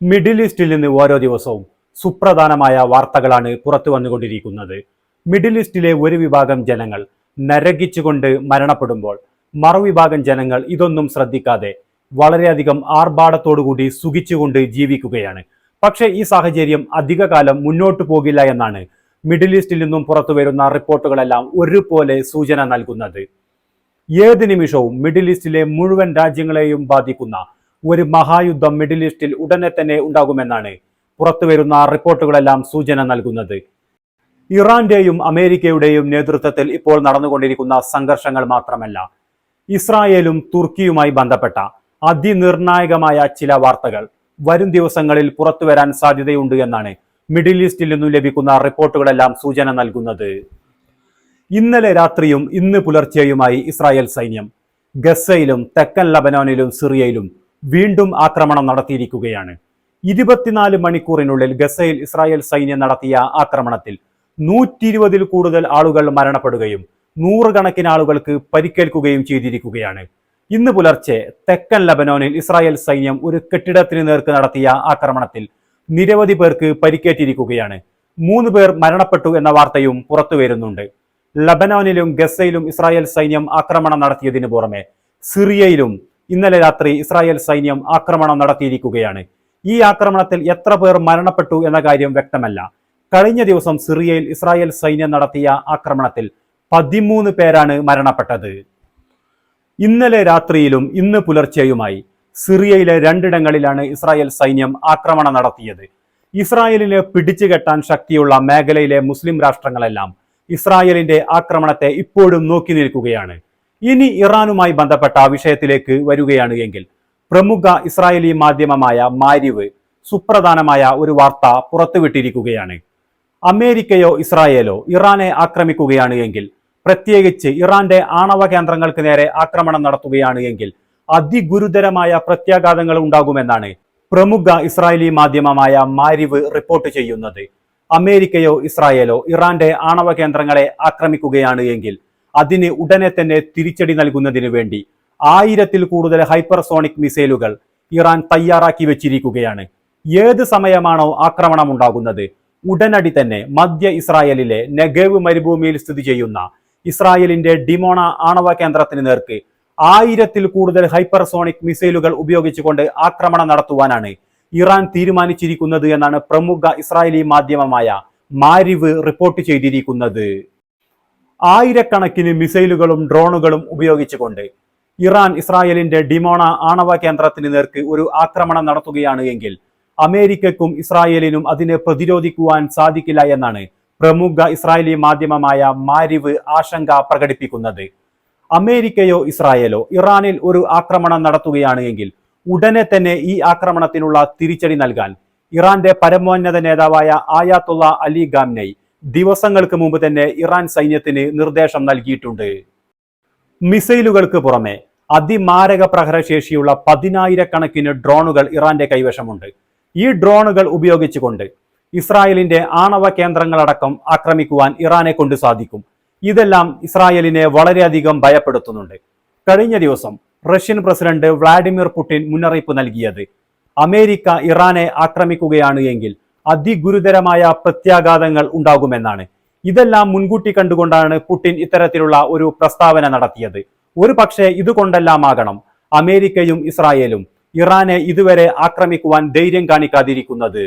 Middle ഈസ്റ്റിൽ നിന്ന് ഓരോ ദിവസവും സുപ്രധാനമായ വാർത്തകളാണ് പുറത്തു വന്നുകൊണ്ടിരിക്കുന്നത്. മിഡിൽ ഈസ്റ്റിലെ ഒരു വിഭാഗം ജനങ്ങൾ നരകിച്ചുകൊണ്ട് മരണപ്പെടുമ്പോൾ മറുവിഭാഗം ജനങ്ങൾ ഇതൊന്നും ശ്രദ്ധിക്കാതെ വളരെയധികം ആർഭാടത്തോടുകൂടി സുഖിച്ചുകൊണ്ട് ജീവിക്കുകയാണ്. പക്ഷേ ഈ സാഹചര്യം അധികകാലം മുന്നോട്ടു പോകില്ല എന്നാണ് മിഡിൽ ഈസ്റ്റിൽ നിന്നും പുറത്തു വരുന്ന റിപ്പോർട്ടുകളെല്ലാം ഒരുപോലെ സൂചന നൽകുന്നത്. ഏത് നിമിഷവും മിഡിൽ ഈസ്റ്റിലെ മുഴുവൻ രാജ്യങ്ങളെയും ബാധിക്കുന്ന ഒരു മഹായുദ്ധം മിഡിൽ ഈസ്റ്റിൽ ഉടനെ തന്നെ ഉണ്ടാകുമെന്നാണ് പുറത്തുവരുന്ന റിപ്പോർട്ടുകളെല്ലാം സൂചന നൽകുന്നത്. ഇറാന്റെയും അമേരിക്കയുടെയും നേതൃത്വത്തിൽ ഇപ്പോൾ നടന്നുകൊണ്ടിരിക്കുന്ന സംഘർഷങ്ങൾ മാത്രമല്ല ഇസ്രായേലും തുർക്കിയുമായി ബന്ധപ്പെട്ട അതിനിർണായകമായ ചില വാർത്തകൾ വരും ദിവസങ്ങളിൽ പുറത്തു വരാൻ സാധ്യതയുണ്ട് എന്നാണ് മിഡിൽ ഈസ്റ്റിൽ നിന്നും ലഭിക്കുന്ന റിപ്പോർട്ടുകളെല്ലാം സൂചന നൽകുന്നത്. ഇന്നലെ രാത്രിയും ഇന്ന് പുലർച്ചെയുമായി ഇസ്രായേൽ സൈന്യം ഗസയിലും തെക്കൻ ലബനോനിലും സിറിയയിലും വീണ്ടും ആക്രമണം നടത്തിയിരിക്കുകയാണ്. ഇരുപത്തിനാല് മണിക്കൂറിനുള്ളിൽ ഗസയിൽ ഇസ്രായേൽ സൈന്യം നടത്തിയ ആക്രമണത്തിൽ നൂറ്റി ഇരുപതിൽ കൂടുതൽ ആളുകൾ മരണപ്പെടുകയും നൂറുകണക്കിന് ആളുകൾക്ക് പരിക്കേൽക്കുകയും ചെയ്തിരിക്കുകയാണ്. ഇന്ന് പുലർച്ചെ തെക്കൻ ലബനോനിൽ ഇസ്രായേൽ സൈന്യം ഒരു കെട്ടിടത്തിന് നേർക്ക് നടത്തിയ ആക്രമണത്തിൽ നിരവധി പേർക്ക് പരിക്കേറ്റിരിക്കുകയാണ്. മൂന്ന് പേർ മരണപ്പെട്ടു എന്ന വാർത്തയും പുറത്തു വരുന്നുണ്ട്. ലബനോനിലും ഗസയിലും ഇസ്രായേൽ സൈന്യം ആക്രമണം നടത്തിയതിനു പുറമെ സിറിയയിലും ഇന്നലെ രാത്രി ഇസ്രായേൽ സൈന്യം ആക്രമണം നടത്തിയിരിക്കുകയാണ്. ഈ ആക്രമണത്തിൽ എത്ര പേർ മരണപ്പെട്ടു എന്ന കാര്യം വ്യക്തമല്ല. കഴിഞ്ഞ ദിവസം സിറിയയിൽ ഇസ്രായേൽ സൈന്യം നടത്തിയ ആക്രമണത്തിൽ പതിമൂന്ന് പേരാണ് മരണപ്പെട്ടത്. ഇന്നലെ രാത്രിയിലും ഇന്ന് പുലർച്ചെയുമായി സിറിയയിലെ രണ്ടിടങ്ങളിലാണ് ഇസ്രായേൽ സൈന്യം ആക്രമണം നടത്തിയത്. ഇസ്രായേലിനെ പിടിച്ചുകെട്ടാൻ ശക്തിയുള്ള മേഖലയിലെ മുസ്ലിം രാഷ്ട്രങ്ങളെല്ലാം ഇസ്രായേലിന്റെ ആക്രമണത്തെ ഇപ്പോഴും നോക്കി നിൽക്കുകയാണ്. ഇനി ഇറാനുമായി ബന്ധപ്പെട്ട വിഷയത്തിലേക്ക് വരികയാണ് എങ്കിൽ പ്രമുഖ ഇസ്രായേലി മാധ്യമമായ മാരിവ് സുപ്രധാനമായ ഒരു വാർത്ത പുറത്തുവിട്ടിരിക്കുകയാണ്. അമേരിക്കയോ ഇസ്രായേലോ ഇറാനെ ആക്രമിക്കുകയാണ് എങ്കിൽ പ്രത്യേകിച്ച് ഇറാന്റെ ആണവ കേന്ദ്രങ്ങൾക്ക് നേരെ ആക്രമണം നടത്തുകയാണ് എങ്കിൽ അതിഗുരുതരമായ പ്രത്യാഘാതങ്ങൾ ഉണ്ടാകുമെന്നാണ് പ്രമുഖ ഇസ്രായേലി മാധ്യമമായ മാരിവ് റിപ്പോർട്ട് ചെയ്യുന്നത്. അമേരിക്കയോ ഇസ്രായേലോ ഇറാന്റെ ആണവ കേന്ദ്രങ്ങളെ ആക്രമിക്കുകയാണ് എങ്കിൽ അതിന് ഉടനെ തന്നെ തിരിച്ചടി നൽകുന്നതിന് വേണ്ടി ആയിരത്തിൽ കൂടുതൽ ഹൈപ്പർസോണിക് മിസൈലുകൾ ഇറാൻ തയ്യാറാക്കി വെച്ചിരിക്കുകയാണ്. ഏത് സമയമാണോ ആക്രമണം ഉണ്ടാകുന്നത് ഉടനടി തന്നെ മധ്യ ഇസ്രായേലിലെ നെഗേവ് മരുഭൂമിയിൽ സ്ഥിതി ചെയ്യുന്ന ഇസ്രായേലിന്റെ ഡിമോണ ആണവ കേന്ദ്രത്തിന് നേർക്ക് ആയിരത്തിൽ കൂടുതൽ ഹൈപ്പർസോണിക് മിസൈലുകൾ ഉപയോഗിച്ചുകൊണ്ട് ആക്രമണം നടത്തുവാനാണ് ഇറാൻ തീരുമാനിച്ചിരിക്കുന്നത് എന്നാണ് പ്രമുഖ ഇസ്രായേലി മാധ്യമമായ മാരിവ് റിപ്പോർട്ട് ചെയ്തിരിക്കുന്നത്. ആയിരക്കണക്കിന് മിസൈലുകളും ഡ്രോണുകളും ഉപയോഗിച്ചുകൊണ്ട് ഇറാൻ ഇസ്രായേലിന്റെ ഡിമോണ ആണവ കേന്ദ്രത്തിന് നേർക്ക് ഒരു ആക്രമണം നടത്തുകയാണ് എങ്കിൽ അമേരിക്കക്കും ഇസ്രായേലിനും അതിനെ പ്രതിരോധിക്കുവാൻ സാധിക്കില്ല എന്നാണ് പ്രമുഖ ഇസ്രായേലി മാധ്യമമായ മാരിവ് ആശങ്ക പ്രകടിപ്പിക്കുന്നത്. അമേരിക്കയോ ഇസ്രായേലോ ഇറാനിൽ ഒരു ആക്രമണം നടത്തുകയാണ് എങ്കിൽ ഉടനെ തന്നെ ഈ ആക്രമണത്തിനുള്ള തിരിച്ചടി നൽകാൻ ഇറാന്റെ പരമോന്നത നേതാവായ ആയാത്തുള്ള അലി ഗാംനൈ ദിവസങ്ങൾക്ക് മുമ്പ് തന്നെ ഇറാൻ സൈന്യത്തിന് നിർദ്ദേശം നൽകിയിട്ടുണ്ട്. മിസൈലുകൾക്ക് പുറമെ അതിമാരക പ്രഹരശേഷിയുള്ള പതിനായിരക്കണക്കിന് ഡ്രോണുകൾ ഇറാന്റെ കൈവശമുണ്ട്. ഈ ഡ്രോണുകൾ ഉപയോഗിച്ചുകൊണ്ട് ഇസ്രായേലിന്റെ ആണവ കേന്ദ്രങ്ങളടക്കം ആക്രമിക്കുവാൻ ഇറാനെ കൊണ്ട് സാധിക്കും. ഇതെല്ലാം ഇസ്രായേലിനെ വളരെയധികം ഭയപ്പെടുത്തുന്നുണ്ട്. കഴിഞ്ഞ ദിവസം റഷ്യൻ പ്രസിഡന്റ് വ്ളാഡിമിർ പുടിൻ മുന്നറിയിപ്പ് നൽകിയത് അമേരിക്ക ഇറാനെ ആക്രമിക്കുകയാണ് എങ്കിൽ അതിഗുരുതരമായ പ്രത്യാഘാതങ്ങൾ ഉണ്ടാകുമെന്നാണ്. ഇതെല്ലാം മുൻകൂട്ടി കണ്ടുകൊണ്ടാണ് പുടിൻ ഇത്തരത്തിലുള്ള ഒരു പ്രസ്താവന നടത്തിയത്. ഒരു പക്ഷേ ഇതുകൊണ്ടെല്ലാമാകണം. അമേരിക്കയും ഇസ്രായേലും ഇറാനെ ഇതുവരെ ആക്രമിക്കുവാൻ ധൈര്യം കാണിക്കാതിരിക്കുന്നത്.